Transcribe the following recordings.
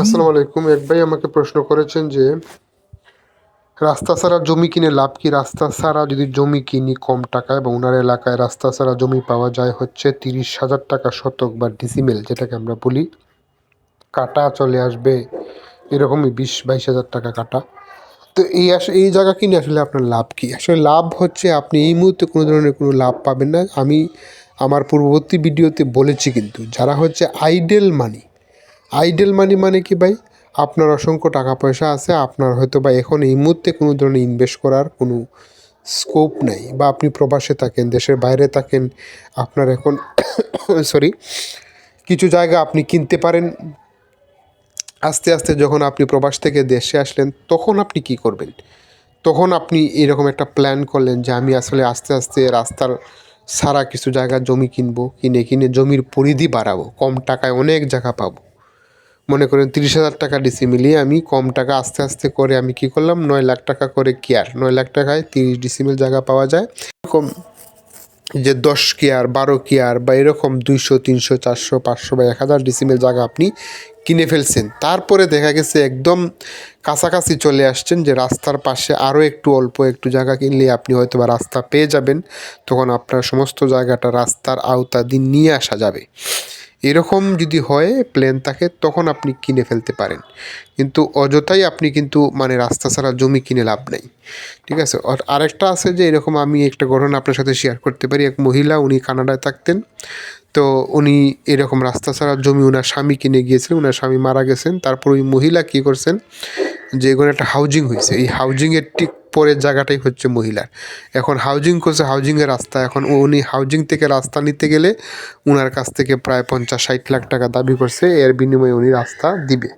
আসসালামু আলাইকুম। এক ভাই আমাকে প্রশ্ন করেছেন যে, রাস্তা ছাড়া জমি কিনে লাভ কি? রাস্তা ছাড়া যদি জমি কিনি কম টাকায় এবং ওনার এলাকায় রাস্তা ছাড়া জমি পাওয়া যায় হচ্ছে তিরিশ হাজার টাকা শতক বা ডিসিমেল যেটাকে আমরা বলি কাটা চলে আসবে, এরকমই বিশ বাইশ হাজার টাকা কাটা। তো এই আস, এই জায়গা কিনে আসলে আপনার লাভ কি? আসলে লাভ হচ্ছে আপনি এই মুহূর্তে কোনো ধরনের কোনো লাভ পাবেন না। আমি আমার পূর্ববর্তী ভিডিওতে বলেছি কিন্তু, যারা হচ্ছে আইডেল মানি আইডেল মানি মানে কি ভাই? আপনার অসংখ্য টাকা পয়সা আছে, আপনার হয়তো বা এখন এই মুহূর্তে কোনো ধরনের ইনভেস্ট করার কোনো স্কোপ নাই বা আপনি প্রবাসে থাকেন, দেশের বাইরে থাকেন, আপনার এখন সরি কিছু জায়গা আপনি কিনতে পারেন। আস্তে আস্তে যখন আপনি প্রবাস থেকে দেশে আসলেন, তখন আপনি কি করবেন? তখন আপনি এরকম একটা প্ল্যান করলেন যে আমি আসলে আস্তে আস্তে রাস্তার সারা কিছু জায়গা জমি কিনবো, কিনে কিনে জমির পরিধি বাড়াবো, কম টাকায় অনেক জায়গা পাবো। মনে করেন তিরিশ হাজার টাকা ডিসি মিলিয়ে আমি কম টাকা আস্তে আস্তে করে আমি কি করলাম, নয় লাখ টাকা করে কেয়ার, নয় লাখ টাকায় তিরিশ ডিসিমিল জায়গা পাওয়া যায়। এরকম যে দশ কেয়ার, বারো কেয়ার বা এরকম দুইশো, তিনশো, চারশো, পাঁচশো বা এক হাজার ডিসিমেল জায়গা আপনি কিনে ফেলছেন। তারপরে দেখা গেছে একদম কাছাকাছি চলে আসছেন যে রাস্তার পাশে আরও একটু অল্প একটু জায়গা কিনলে আপনি হয়তো বা রাস্তা পেয়ে যাবেন। তখন আপনার সমস্ত জায়গাটা রাস্তার আওতাধীন নিয়ে আসা যাবে। এরকম যদি হয় প্ল্যান থাকে, তখন আপনি কিনে ফেলতে পারেন। কিন্তু অযথাই আপনি কিন্তু মানে রাস্তা ছাড়া জমি কিনে লাভ নেই। ঠিক আছে? আর আরেকটা আছে যে, এরকম আমি একটা ঘটনা আপনার সাথে শেয়ার করতে পারি। এক মহিলা, উনি কানাডায় থাকতেন। তো উনি এরকম রাস্তা ছাড়া জমি ওনার স্বামী কিনে গিয়েছিলেন ওনার স্বামী মারা গেছেন। তারপর ওই মহিলা কী করছেন? যে, এখানে একটা হাউজিং হয়েছে। এই হাউজিংয়ের ঠিক পরের জায়গাটাই হচ্ছে মহিলার। এখন হাউজিং করছে হাউজিংয়ের রাস্তা। এখন উনি হাউজিং থেকে রাস্তা নিতে গেলে ওনার কাছ থেকে প্রায় পঞ্চাশ, ষাট লাখ টাকা দাবি করছে। এর বিনিময়ে উনি রাস্তা দিবে।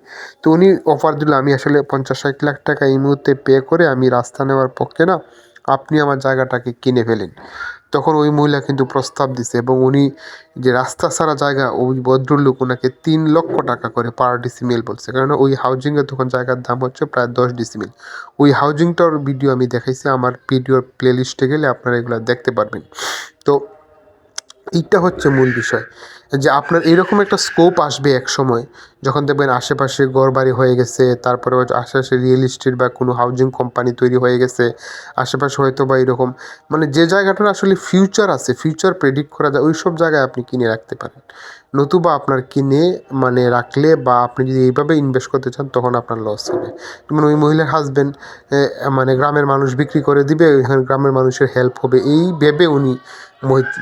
তো উনি অফার দিল, আমি আসলে পঞ্চাশ, ষাট লাখ টাকা এই মুহূর্তে পে করে আমি রাস্তা নেওয়ার পক্ষে না, আপনি আমার জায়গাটাকে কিনে ফেলেন। তখন ওই মহিলা কিন্তু প্রস্তাব দিছে এবং উনি যে রাস্তা ছাড়া জায়গা, ওই ভদ্রলোক ওনাকে তিন লক্ষ টাকা করে পার ডিসিমিল বলছে। কারণ ওই হাউজিংয়ের তখন জায়গার দাম হচ্ছে প্রায় দশ ডিসিমিল ওই হাউজিংটার ভিডিও আমি দেখাইছি, আমার ভিডিওর প্লেলিস্টে গেলে আপনারা এগুলো দেখতে পারবেন। তো এইটা হচ্ছে মূল বিষয়। যে আপনার এরকম একটা স্কোপ আসবে এক সময় যখন দেখবেন আশেপাশে ঘরবাড়ি হয়ে গেছে, তারপরে হয়তো আশেপাশে রিয়েল এস্টেট বা কোনো হাউজিং কোম্পানি তৈরি হয়ে গেছে, আশেপাশে হয়তো বা এরকম মানে যে জায়গাটার আসলে ফিউচার আছে ফিউচার প্রেডিক্ট করা যায় ওই সব জায়গায় আপনি কিনে রাখতে পারেন। নতুবা আপনার কিনে মানে রাখলে বা আপনি যদি এইভাবে ইনভেস্ট করতে চান, তখন আপনার লস হবে। যেমন ওই মহিলার হাজব্যান্ড মানে গ্রামের মানুষ বিক্রি করে দিবে, ওইখানে গ্রামের মানুষের হেল্প হবে, এই ভেবে উনি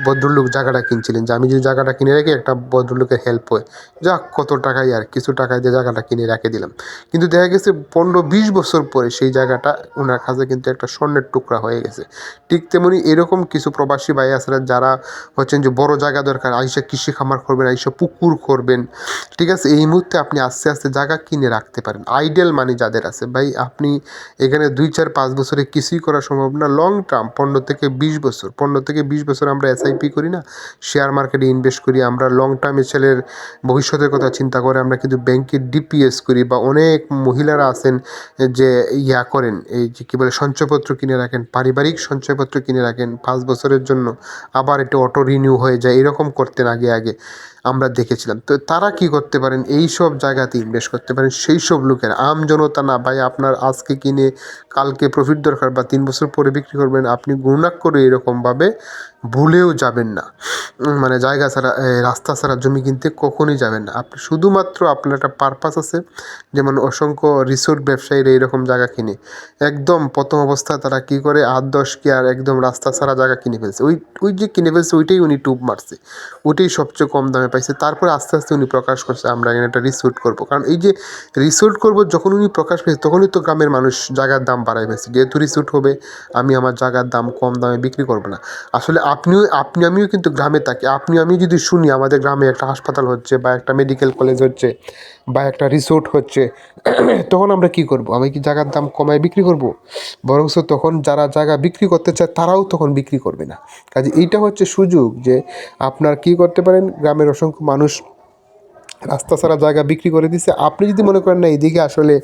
ভদ্রলোক জায়গাটা কিনছিলেন যে আমি যদি জায়গাটা কিনে রাখি একটা ভদ্রলোকের হেল্প হয়, যাক কত টাকাই আর কিছু টাকায় দিয়ে জায়গাটা কিনে রেখে দিলাম। কিন্তু দেখা গেছে পনেরো বিশ বছর পরে সেই জায়গাটা ওনার কাছে কিন্তু একটা স্বর্ণের টুকরা হয়ে গেছে। ঠিক তেমনি এরকম কিছু প্রবাসী ভাই আছে যারা হচ্ছেন যে বড় জায়গা দরকার, আইসা কৃষি খামার করবেন, আইসা পুকুর করবেন। ঠিক আছে, এই মুহূর্তে আপনি আস্তে আস্তে জায়গা কিনে রাখতে পারেন। আইডেল মানি যাদের আছে। ভাই, আপনি এখানে দুই চার পাঁচ বছরে কিছুই করা সম্ভব না। লং টার্ম পনেরো থেকে বিশ বছর, পনেরো থেকে বিশ বছর আমরা এসআইপি করি না শেয়ার মার্কেটে ইনভেস্ট করি, আমরা লং টার্মে ছেলের ভবিষ্যতের কথা চিন্তা করে, আমরা কিন্তু ব্যাংকে ডিপিএস করি বা অনেক মহিলারা আছেন যে ইয়া করেন, এই যে কী বলে সঞ্চয়পত্র কিনে রাখেন, পারিবারিক সঞ্চয়পত্র কিনে রাখেন, পাঁচ বছরের জন্য আবার একটু অটো রিনিউ হয়ে যায়, এরকম করতেন আগে আগে। আমরা দেখেছিলাম। তো তারা কি করতে পারেন? এই সব জায়গাতে ইনভেস্ট করতে পারেন। সেই সব লোকের, আম জনতা না, ভাই আপনার আজকে কিনে, কালকে প্রফিট দরকার বা তিন বছর পরে বিক্রি করবেন, আপনি গুণাক করে এরকমভাবে ভুলেও যাবেন না। মানে জায়গা ছাড়া রাস্তা ছাড়া, জমি কিনতে কখনোই যাবেন না। আপনি শুধুমাত্র আপনার একটা পারপাস আছে, যেমন অসংখ্য রিসোর্ট ব্যবসায়ীরা এরকম জায়গা কিনে। একদম প্রথম অবস্থায় তারা কি করে? আট, দশ কি আর একদম রাস্তা ছাড়া জায়গা কিনে ফেলছে। ওই ওই যে কিনে ফেলছে, ওইটাই উনি টুপ মারছে। ওইটাই সবচেয়ে কম দামে পাইছে, তারপরে আস্তে আস্তে উনি প্রকাশ করছে, আমরা এখানে একটা রিসোর্ট করব। কারণ এই যে রিসোর্ট করব, যখন উনি প্রকাশ পেয়েছে, তখনই তো গ্রামের মানুষ জায়গার দাম বাড়াই পেয়েছে যেহেতু রিসোর্ট হবে, আমি আমার জায়গার দাম কম দামে বিক্রি করব না। আসলে আপনিও, আপনি, আমিও কিন্তু গ্রামে থাকি। আপনি, আমি যদি শুনি, আমাদের গ্রামে একটা হাসপাতাল হচ্ছে বা একটা মেডিকেল কলেজ হচ্ছে বা একটা রিসোর্ট হচ্ছে, তখন আমরা কি করব? আমি কি জায়গার দাম কমায় বিক্রি করব? বরংস তখন যারা জায়গা বিক্রি করতে চায়, তারাও তখন বিক্রি করবে না। কাজে এইটা হচ্ছে সুযোগ যে আপনার কি করতে পারেন? গ্রামের অসংখ্য মানুষ রাস্তা ছাড়া জায়গা বিক্রি করে দিছে। আপনি যদি মনে করেন না, এদিকে আসলে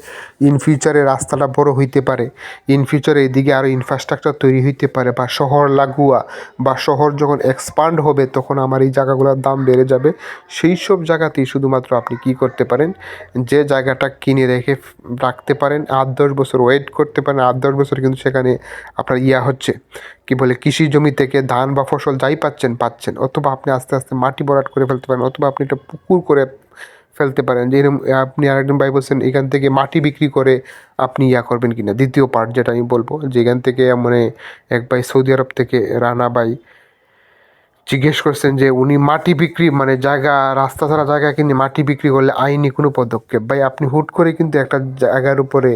ইন ফিউচারে রাস্তাটা বড় হইতে পারে ইন ফিউচারে এদিকে আরও ইনফ্রাস্ট্রাকচার তৈরি হইতে পারে, বা শহর লাগুয়া, বা শহর যখন এক্সপান্ড হবে, তখন আমার এই জায়গাগুলোর দাম বেড়ে যাবে। সেই সব জায়গাতেই শুধুমাত্র আপনি কি করতে পারেন, যে জায়গাটা কিনে রেখে রাখতে পারেন, আট দশ বছর ওয়েট করতে পারেন, আট দশ বছর কিন্তু সেখানে আপনার ইয়া হচ্ছে। কি বলে, কৃষি জমি থেকে ধান বা ফসল যাই পাচ্ছেন পাচ্ছেন। অথবা আপনি আস্তে আস্তে মাটি ভরাট করে ফেলতে পারেন, অথবা আপনি একটা পুকুর করে ফেলতে পারেন যে এরকম আপনি আরেকজন ভাই বলছেন, এখান থেকে মাটি বিক্রি করে আপনি ইয়া করবেন কিনা। দ্বিতীয় পার্ট যেটা আমি বলব, যে এখান থেকে মানে এক ভাই সৌদি আরব থেকে রানা ভাই জিজ্ঞেস করছেন যে উনি মাটি বিক্রি মানে জায়গা, রাস্তা ছাড়া জায়গা কিনে মাটি বিক্রি করলে আইনি কোনো পদক্ষেপ? ভাই, আপনি হুট করে কিন্তু একটা জায়গার উপরে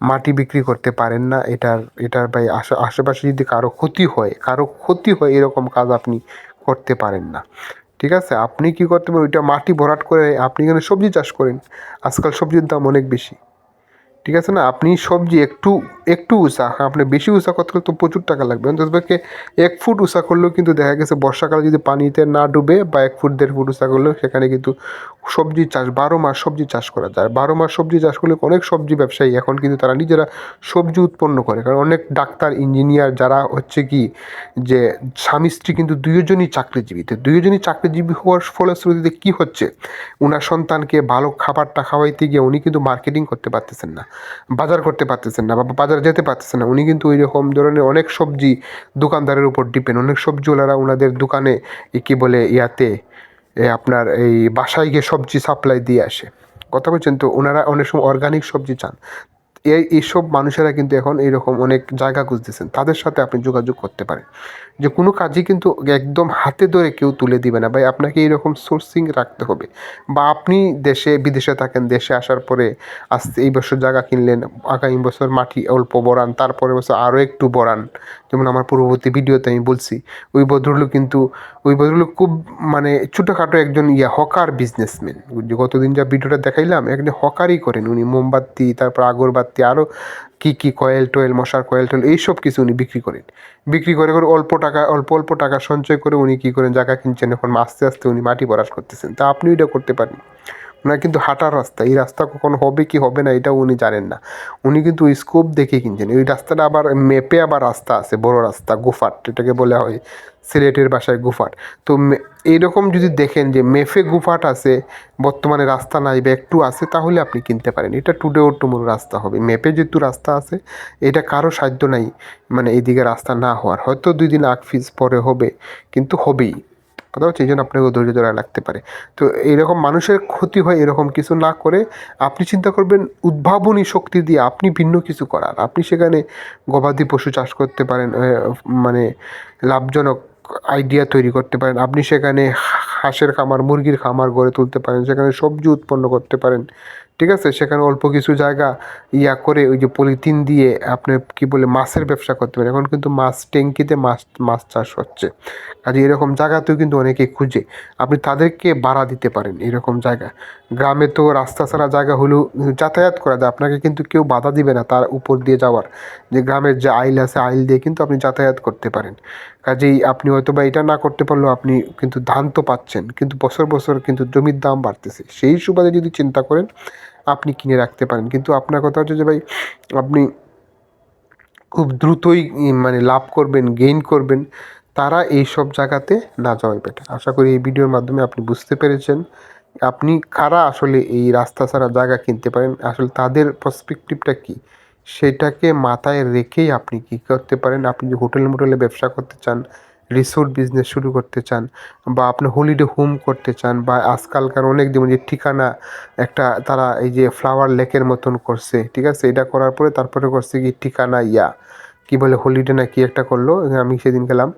মাটি বিক্রি করতে পারেন না, এটার এটার ভাই আশে, আশেপাশে যদি কারও ক্ষতি হয়, কারও ক্ষতি হয় এরকম কাজ আপনি করতে পারেন না। ঠিক আছে? আপনি কি করতে পারেন? ওইটা মাটি ভরাট করে আপনি এখানে সবজি চাষ করেন। আজকাল সবজির দাম অনেক বেশি। ঠিক আছে না? আপনি সবজি একটু একটু উঁচা আপনি বেশি উষা করতে গেলে তো প্রচুর টাকা লাগবে। অন্তত এক ফুট উষা করলেও কিন্তু দেখা গেছে বর্ষাকালে যদি পানিতে না ডুবে বা এক ফুট, দেড় ফুট উষা করলেও সেখানে কিন্তু সবজি চাষ, বারো মাস সবজি চাষ করা যায়। বারো মাস সবজি চাষ করলে অনেক সবজি ব্যবসায়ী এখন কিন্তু তারা নিজেরা সবজি উৎপন্ন করে। কারণ অনেক ডাক্তার, ইঞ্জিনিয়ার যারা হচ্ছে কি যে স্বামী, স্ত্রী কিন্তু দুইজনই চাকরিজীবী। তো দুইজনই চাকরিজীবী হওয়ার ফলশ্রুতিতে কী হচ্ছে? ওনার সন্তানকে ভালো খাবারটা খাওয়াইতে গিয়ে উনি কিন্তু মার্কেটিং করতে পারতেছেন না, বাজার করতে পারতেছেন না বা বাজারে যেতে পারতেছে না। উনি কিন্তু ওই রকম ধরনের অনেক সবজি দোকানদারের উপর ডিপেন্ড। অনেক সবজিওয়ালারা ওনাদের দোকানে কী বলে ইয়াতে আপনার এই বাসায় গিয়ে সবজি সাপ্লাই দিয়ে আসে। কথা বলছেন তো? ওনারা অনেক সময় অর্গানিক সবজি চান। এই, এইসব মানুষেরা কিন্তু এখন এইরকম অনেক জায়গা খুঁজতেছেন। তাদের সাথে আপনি যোগাযোগ করতে পারেন। যে কোনো কাজই কিন্তু একদম হাতে ধরে কেউ তুলে দিবে না। ভাই, আপনাকে এইরকম সোর্সিং রাখতে হবে। বা আপনি দেশে, বিদেশে থাকেন, দেশে আসার পরে আস্তে এই বছর জায়গা কিনলেন, আগামী বছর মাটি অল্প বরান তারপরে বছর আরও একটু বরান। যেমন আমার পূর্ববর্তী ভিডিওতে আমি বলছি, ওই ভদ্রলোক কিন্তু, ওই ভদ্রলোক খুব মানে ছোটোখাটো একজন ইয়া হকার বিজনেসম্যান গতদিন যা ভিডিওটা দেখাইলাম, একজন হকারই করেন। উনি মোমবাতি, তারপর আগরবাতি, আরও কী কি কয়েল টয়েল, মশার কয়েল টয়েল, এইসব কিছু উনি বিক্রি করেন। বিক্রি করে করে অল্প টাকা, অল্প অল্প টাকা সঞ্চয় করে উনি কী করেন, জায়গা কিনছেন। এখন আস্তে আস্তে উনি মাটি বরাস করতেছেন। তা আপনি এটা করতে পারেন। ওনার কিন্তু হাঁটার রাস্তা, এই রাস্তা কখন হবে কি হবে না, এটাও উনি জানেন না। উনি কিন্তু ওই স্কোপ দেখে কিনছেন। ওই রাস্তাটা আবার মেপে আবার রাস্তা আছে, বড় রাস্তা, গুফাট, এটাকে বলা হয়, সিলেটের বাসায় গুফাট। তো এইরকম যদি দেখেন যে মেফে গুফাট আছে, বর্তমানে রাস্তা নাই বা একটু আছে, তাহলে আপনি কিনতে পারেন। এটা টুডে ওর টুমোর রাস্তা হবে। মেপে যেহেতু রাস্তা আছে, এটা কারও সাধ্য নাই মানে এদিকে রাস্তা না হওয়ার। হয়তো দুই দিন আগ ফিজ পরে হবে, কিন্তু হবেই। কথা হচ্ছে এই জন্য আপনাকে ধৈর্য ধরে লাগতে পারে। তো এরকম মানুষের ক্ষতি হয় এরকম কিছু না করে আপনি চিন্তা করবেন উদ্ভাবনী শক্তি দিয়ে আপনি ভিন্ন কিছু করার। আপনি সেখানে গবাদি পশু চাষ করতে পারেন মানে লাভজনক আইডিয়া তৈরি করতে পারেন। আপনি সেখানে হাঁসের খামার, মুরগির খামার গড়ে তুলতে পারেন, সেখানে সবজি উৎপন্ন করতে পারেন, ঠিক আছে? সেখানে অল্প কিছু জায়গা ইয়া করে ওই যে পলিথিন দিয়ে আপনি কি বলে মাছের ব্যবসা করতে পারেন। এখন কিন্তু মাছ ট্যাঙ্কিতে মাছ মাছ চাষ হচ্ছে। কাজে এরকম জায়গাতেও কিন্তু অনেকে খুঁজে। আপনি তাদেরকে বাড়া দিতে পারেন এরকম জায়গা। গ্রামে তো রাস্তা ছাড়া জায়গা হলেও যাতায়াত করা যায়। আপনাকে কিন্তু কেউ বাধা দিবে না তার উপর দিয়ে যাওয়ার। যে গ্রামের যে আইল আছে, আইল দিয়ে কিন্তু আপনি যাতায়াত করতে পারেন। কাজেই আপনি হয়তো বা এটা না করতে পারলেও আপনি কিন্তু ধান তো পাচ্ছেন কিন্তু বছর বছর কিন্তু জমির দাম বাড়তেছে। সেই সুবাদে যদি চিন্তা করেন, আপনি কিনে রাখতে পারেন। কিন্তু আপনার কথা হচ্ছে যে ভাই, আপনি খুব দ্রুতই মানে লাভ করবেন গেইন করবেন, তারা এই সব জায়গাতে না যাওয়াই বেটার আশা করি এই ভিডিওর মাধ্যমে আপনি বুঝতে পেরেছেন। আপনি কারা আসলে এই রাস্তা ছাড়া জায়গা কিনতে পারেন? আসলে তাদের পার্সপেক্টিভটা কী? সেটাকে মাথায় রেখেই আপনি কী করতে পারেন? আপনি যে হোটেল মোটেলে ব্যবসা করতে চান রিসোর্ট বিজনেস শুরু করতে চান বা আপনি হলিডে হোম করতে চান বা আজকালকার অনেক যেমন যে ঠিকানা একটা তারা এই যে ফ্লাওয়ার লেকের মতন করছে, ঠিক আছে? এটা করার পরে তারপরে করছে কি ঠিকানা ইয়া, কি বলে হলিডে না কি একটা করল, আমি সেদিন গেলাম।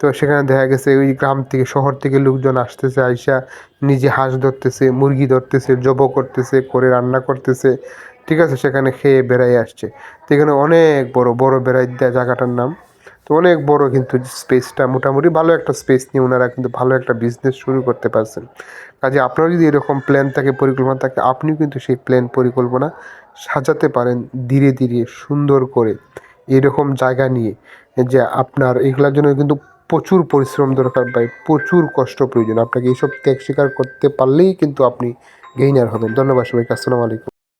তো সেখানে দেখা গেছে ওই গ্রাম থেকে, শহর থেকে লোকজন আসতেছে, আইসা নিজে হাঁস ধরতেছে, মুরগি ধরতেছে, জব করতেছে, করে রান্না করতেছে, ঠিক আছে? সেখানে খেয়ে বেড়াই আসছে। তো এখানে অনেক বড় বড় বেড়াই দেওয়া জায়গাটার নাম। তো অনেক বড় কিন্তু স্পেসটা মোটামুটি ভালো একটা স্পেস নিয়ে ওনারা কিন্তু ভালো একটা বিজনেস শুরু করতে পারছেন। কাজে আপনার যদি এরকম প্ল্যান থাকে, পরিকল্পনা থাকে, আপনিও কিন্তু সেই প্ল্যান পরিকল্পনা সাজাতে পারেন ধীরে ধীরে, সুন্দর করে, এরকম জায়গা নিয়ে। যে আপনার এগুলোর জন্য কিন্তু প্রচুর পরিশ্রম দরকার ভাই, প্রচুর কষ্ট প্রয়োজন। আপনাকে এইসব ত্যাগ স্বীকার করতে পারলেই কিন্তু আপনি গেইনার হবেন। ধন্যবাদ সবাইকে, আসসালামু আলাইকুম।